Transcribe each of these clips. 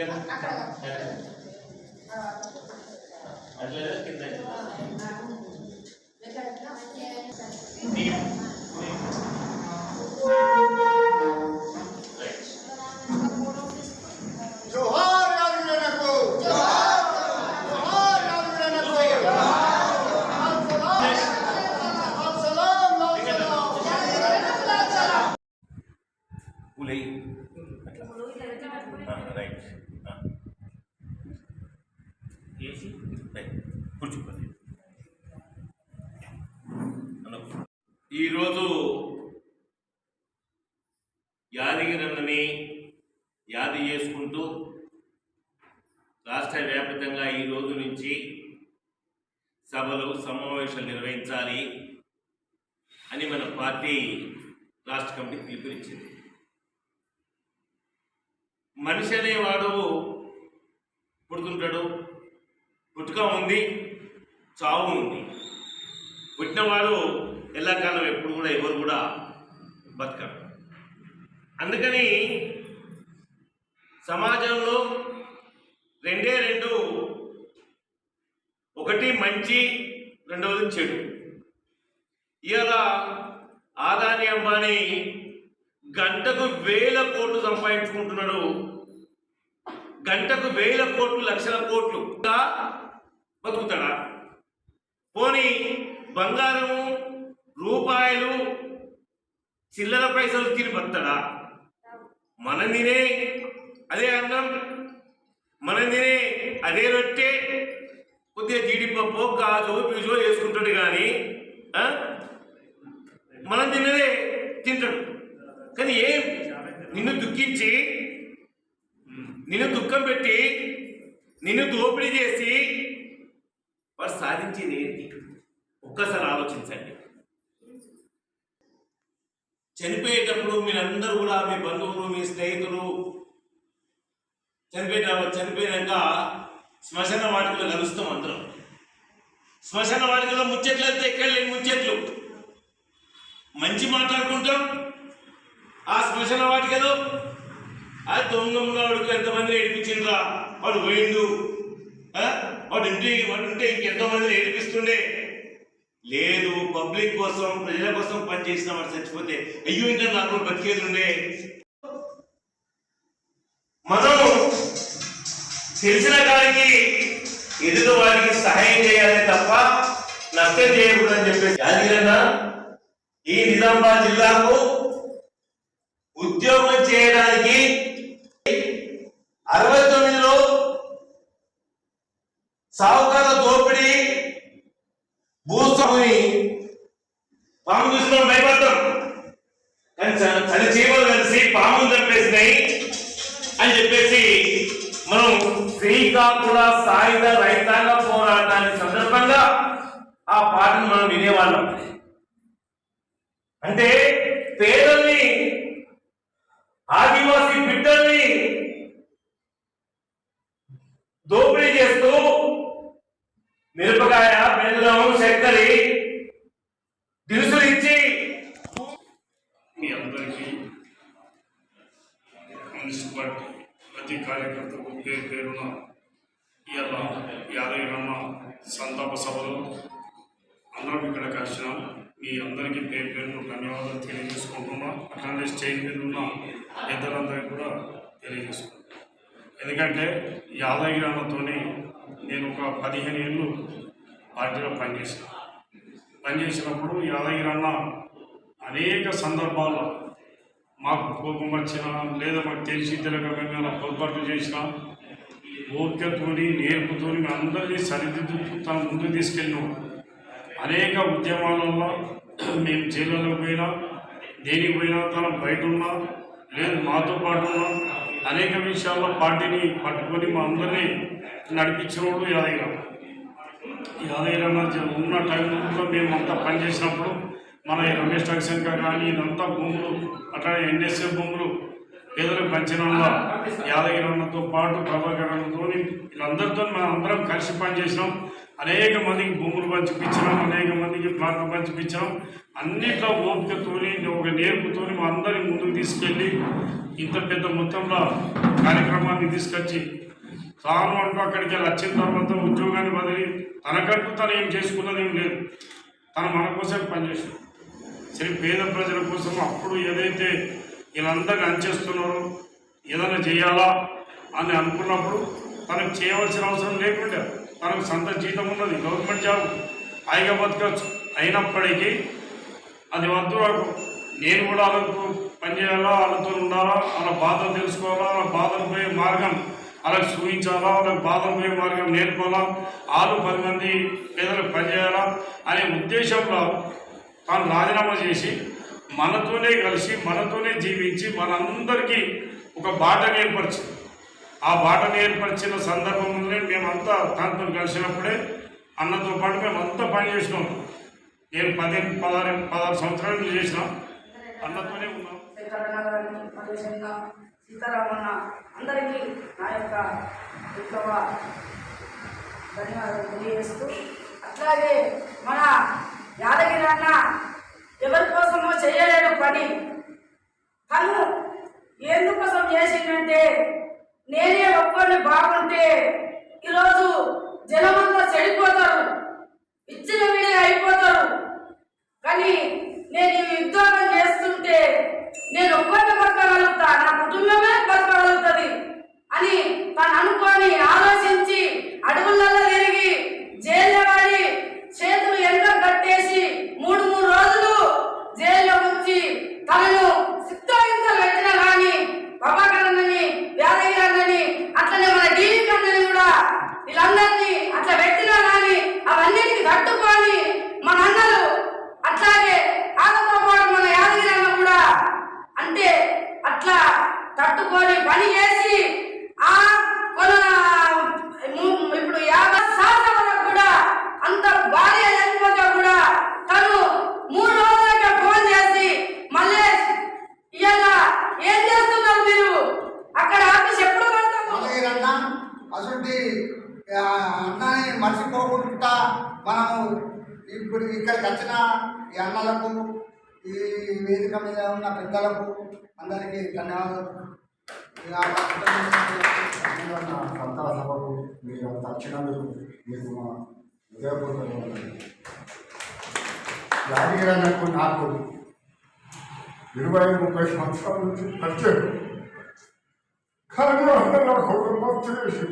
ఇంకా ఏసి రైట్ ఈరోజు యాదగిరన్నని యాది చేసుకుంటూ రాష్ట్ర వ్యాప్తంగా ఈ రోజు నుంచి సభలు సమావేశాలు నిర్వహించాలి అని మన పార్టీ రాష్ట్ర కమిటీ పిలుపునిచ్చింది. మనిషి అనేవాడు పుడుతుంటాడు పుట్టుక ఉంది చావు ఉంది. పుట్టినవాడు ఎల్లకాలం ఎప్పుడు కూడా ఎవరు కూడా బతకరు. అందుకని సమాజంలో రెండే రెండు ఒకటి మంచి రెండవది చెడు. ఇవాళ ఆదాని అంబానీ గంటకు వేల కోట్లు సంపాదించుకుంటున్నాడు. గంటకు వేల కోట్లు లక్షల కోట్లు. ఇంకా బతుకుతాడా? పోనీ బంగారము రూపాయలు చిల్లర పైసలు తిని బతాడా మనం తినే అదే అన్నం మనం తినే అదే రొట్టె కొద్దిగా జీడిపప్పు గాజు పీజో వేసుకుంటాడు కానీ మనం తిన్నదే తింటాడు. కానీ ఏం? నిన్ను దుఃఖించి నిన్ను దుఃఖం పెట్టి నిన్ను దోపిడీ చేసి వారు సాధించేది ఏంటి? ఒక్కసారి ఆలోచించండి. చనిపోయేటప్పుడు మీరందరూ కూడా మీ బంధువులు మీ స్నేహితులు చనిపోయేట చనిపోయినాక శ్మశాన వాటికలో కలుస్తాం అందరం. శ్మశాన వాటికలో ముచ్చట్లు అయితే ఎక్కడ లేని ముచ్చట్లు? మంచి మాట్లాడుకుంటాం. ఆ శ్మశాన వాటికలో ఆ దొంగమున్నాడుకు ఎంతమంది ఏడిపించిండ్రా? వాడు పోయిండు. వాడు ఇంటి వాడు ఉంటే ఇంకెంతమందిని ఏడిపిస్తుండే. లేదు పబ్లిక్ కోసం ప్రజల కోసం పనిచేసిన వాడు చచ్చిపోతే అయ్యో ఇంకా నాకు బతికేది ఉండే మనం తెలిసిన కాడికి ఎదుటి వారికి సహాయం చేయాలి తప్ప నష్టం చేయకూడదని చెప్పేసి. యాదగిరన్న ఈ నిజామాబాద్ జిల్లాకు ఉద్యోగం చేయడానికి అరవై తొమ్మిదిలో సావుకార దోపిడీ భూస్వామి పాము చూసిన భయపడతాం. కానీ చలి చీమలు కలిసి పామును చంపేసినాయి అని చెప్పేసి మనం శ్రీకాకుళ సాయుధ రైతాంగ పోరాటాన్ని సందర్భంగా ఆ పాటను మనం వినేవాళ్ళం. అంటే పేదల్ని ఇవాళ యాదగిరమ్మ సంతాప సభలో. అందరం ఇక్కడ కలిసినాం. మీ అందరికీ పేరు పేరున ధన్యవాదాలు తెలియజేసుకుంటున్నాం. అట్లానే స్టేజ్ మీద ఉన్న పెద్దలందరికీ కూడా తెలియజేసుకుంటున్నాం. ఎందుకంటే యాదగిరమ్మతోని నేను ఒక పదిహేను ఏళ్ళు పార్టీలో పనిచేసిన. పనిచేసినప్పుడు యాదగిరన్న అనేక సందర్భాల్లో మాకు కోపం వచ్చినా లేదా మాకు తెలిసి తెలియక పొరపాటు చేసినా ఓపికతోని నేర్పుతోని అందరినీ సరిదిద్దుతూ తన ముందుకు తీసుకెళ్ళినాం. అనేక ఉద్యమాలలో మేము జైళ్ళలో పోయినా దేనికి పోయినా తన బయట ఉన్నా లేదు మాతో పాటు ఉన్నా అనేక విషయాల్లో పార్టీని పట్టుకొని మా అందరినీ నడిపించినోడు యాదగిరావు యాదగిరమ్మ ఉన్న టైంలో మేము అంతా పనిచేసినప్పుడు మన ఈ రమేష్ టక్సెంకర్ కానీ ఇదంతా భూములు అట్లా ఎన్ఎస్ఏ భూములు పేదలకు పంచడంలో యాదగిరి పాటు ప్రభాకరణతో వీళ్ళందరితో మనం అందరం కలిసి పనిచేసినాం. అనేక మందికి భూములు పంచిపించినాం అనేక మందికి ప్లాట్లు పంచిపించాం అన్నిట్లో ఓపికతోని ఒక నేర్పుతోని మా అందరి ముందుకు తీసుకెళ్ళి ఇంత పెద్ద మొత్తంలో కార్యక్రమాన్ని తీసుకొచ్చి తాను అంటూ అక్కడికి వచ్చిన తర్వాత ఉద్యోగాన్ని బదిలి తనకంటూ తను ఏం చేసుకున్నది ఏం లేదు. తను మన కోసం పనిచేసింది. సరే పేద ప్రజల కోసం అప్పుడు ఏదైతే వీళ్ళందరినీ అంచేస్తున్నారు ఏదైనా చేయాలా అని అనుకున్నప్పుడు తనకు చేయవలసిన అవసరం లేకుండా తనకు సొంత జీతం ఉన్నది గవర్నమెంట్ జాబ్. హాయిగా బతకచ్చు అయినప్పటికీ అది వద్దు నాకు. నేను కూడా వాళ్ళకు పనిచేయాలా వాళ్ళతో ఉండాలా వాళ్ళ బాధలు తెలుసుకోవాలా వాళ్ళ బాధలు పోయే మార్గం వాళ్ళకి చూపించాలా వాళ్ళకి బాధలు పోయే మార్గం నేర్పాలా వాళ్ళు పది మంది పేదలకు పనిచేయాలా అనే ఉద్దేశంలో తాను రాజీనామా చేసి మనతోనే కలిసి మనతోనే జీవించి మనందరికీ ఒక బాటను ఏర్పరిచింది ఆ బాటను ఏర్పరిచిన సందర్భంలోనే మేమంతా తనతో కలిసినప్పుడే అన్నతో పాటు మేమంతా పని చేసినాం. నేను పదిహేను పదహారు పదహారు సంవత్సరాలు చేసినాం. అన్నతోనే ఉన్నాం. సీతారామన్న అందరికీ నా యొక్క విప్లవ ధన్యవాదాలు తెలియజేస్తూ అట్లాగే మన యాదగిరి అన్న ఎవరి కోసమో చేయలేడు పని. తను ఎందుకోసం చేసిందంటే నేనే ఒక్కరిని బాగుంటే ఈరోజు జనమంతా చెడిపోతారు ఇచ్చిన విడిగా అయిపోతారు కానీ నేను ఈ ఉద్యోగం చేస్తుంటే నేను ఒక్కరిని బతకగలుగుతా నా కుటుంబమే బతకగలుగుతుంది అని తను అనుకొని ఆలోచించి అడుగులలో తిరిగి జైల్లో పడి చేతులు ఎండ కట్టేసి మూడు మూడు రోజులు జైల్లో ఉంచి తనను సిద్ధహింసలు పెట్టినా కానీ ప్రభాకర్ అన్నని యాదగిరి అన్నని అట్లనే మన డీవీ అన్నని కూడా వీళ్ళందరినీ అట్లా పెట్టినా కానీ అవన్నిటికి తట్టుకొని మన అన్నలు అట్లాగే ఆనందతో పాటు మన యాదగిరి అన్న కూడా అంటే అట్లా తట్టుకొని పని చేసి ఆ కొన ము- ఇప్పుడు యాభై సంవత్సరాల వరకు కూడా అంత భార్య చనిపోతే కూడా తను మూడు రోజులకే ఫోన్ చేసి మళ్ళీ ఇవాళ ఏం చేస్తున్నారు మీరు అక్కడ ఆఫీస్ ఎప్పుడు పడతాము యాదగిరి అన్న అసలు అన్నని మర్చిపోకుండా మనము ఇప్పుడు ఇక్కడికి వచ్చిన ఈ అన్నలకు ఈ వేదిక మీద ఉన్న పెద్దలకు అందరికీ ధన్యవాదాలు. ఇక సభకు మీరు అంత వచ్చినందుకు మీకు మా హృదయపూర్వక నాకు ఇరవై ముప్పై సంవత్సరాల నుంచి పరిచయం. కానీ అన్న నాకు ఒక మస్తు చేసి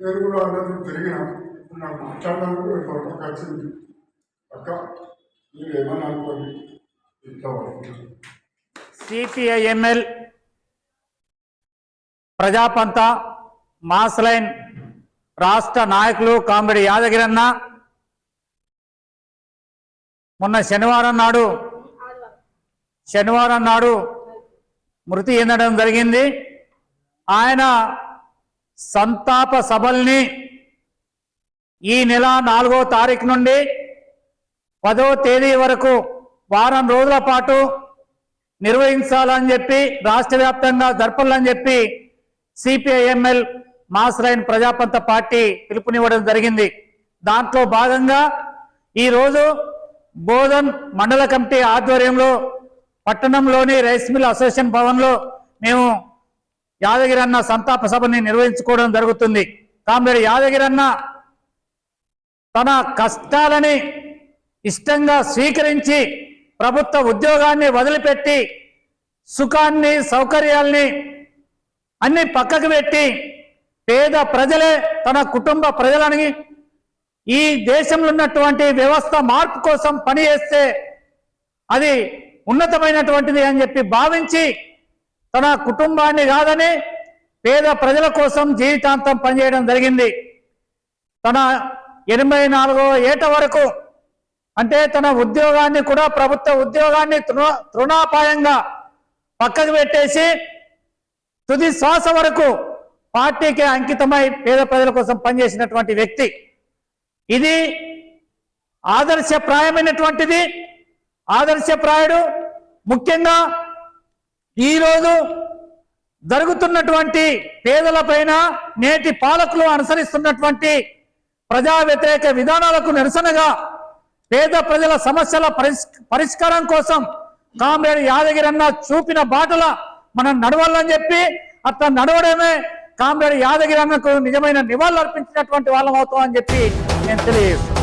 నేను కూడా అందరితో తిరిగిన నాకు మాట్లాడడానికి కూడా వచ్చింది అక్క మీరు ఏమని అనుకోండి? సిపిఐఎంఎల్ ప్రజాపంత మాస్ లైన్ రాష్ట్ర నాయకులు కామెడీ యాదగిరన్న మొన్న శనివారం నాడు శనివారం నాడు మృతి చెందడం జరిగింది. ఆయన సంతాప సభల్ని ఈ నెల నాలుగో తారీఖు నుండి పదో తేదీ వరకు వారం రోజుల పాటు నిర్వహించాలని చెప్పి రాష్ట్ర వ్యాప్తంగా జరపాలని చెప్పి CPIML mass line Prajapantha party పిలుపునివ్వడం జరిగింది. దాంట్లో భాగంగా ఈరోజు బోధన్ మండల కమిటీ ఆధ్వర్యంలో పట్టణంలోని రైస్ మిల్ అసోసియేషన్ భవన్లో మేము యాదగిరి అన్న సంతాప సభని నిర్వహించుకోవడం జరుగుతుంది. కామ్రేడ్ యాదగిరన్న తన కష్టాలని ఇష్టంగా స్వీకరించి ప్రభుత్వ ఉద్యోగాన్ని వదిలిపెట్టి సుఖాన్ని సౌకర్యాల్ని అన్ని పక్కకు పెట్టి పేద ప్రజలే తన కుటుంబ ప్రజలని ఈ దేశంలో ఉన్నటువంటి వ్యవస్థ మార్పు కోసం పనిచేస్తే అది ఉన్నతమైనటువంటిది అని చెప్పి భావించి తన కుటుంబాన్ని కాదని పేద ప్రజల కోసం జీవితాంతం పనిచేయడం జరిగింది. తన ఎనభై నాలుగో ఏట వరకు అంటే తన ఉద్యోగాన్ని కూడా ప్రభుత్వ ఉద్యోగాన్ని తృణ తృణాపాయంగా పక్కకు పెట్టేసి తుది శ్వాస వరకు పార్టీకి అంకితమై పేద ప్రజల కోసం పనిచేసినటువంటి వ్యక్తి. ఇది ఆదర్శప్రాయమైనటువంటిది. ఆదర్శప్రాయుడు ముఖ్యంగా ఈరోజు జరుగుతున్నటువంటి పేదలపైన నేటి పాలకులు అనుసరిస్తున్నటువంటి ప్రజా వ్యతిరేక విధానాలకు నిరసనగా పేద ప్రజల సమస్యల పరిష్ పరిష్కారం కోసం కామ్రేడ్ యాదగిరి అన్న చూపిన బాటల మనం నడవాలని చెప్పి అట్లా నడవడమే కామ్రేడ్ యాదగిరి అన్నకు నిజమైన నివాళులు అర్పించినటువంటి వాళ్ళం అవుతాం అని చెప్పి నేను తెలియజేస్తాను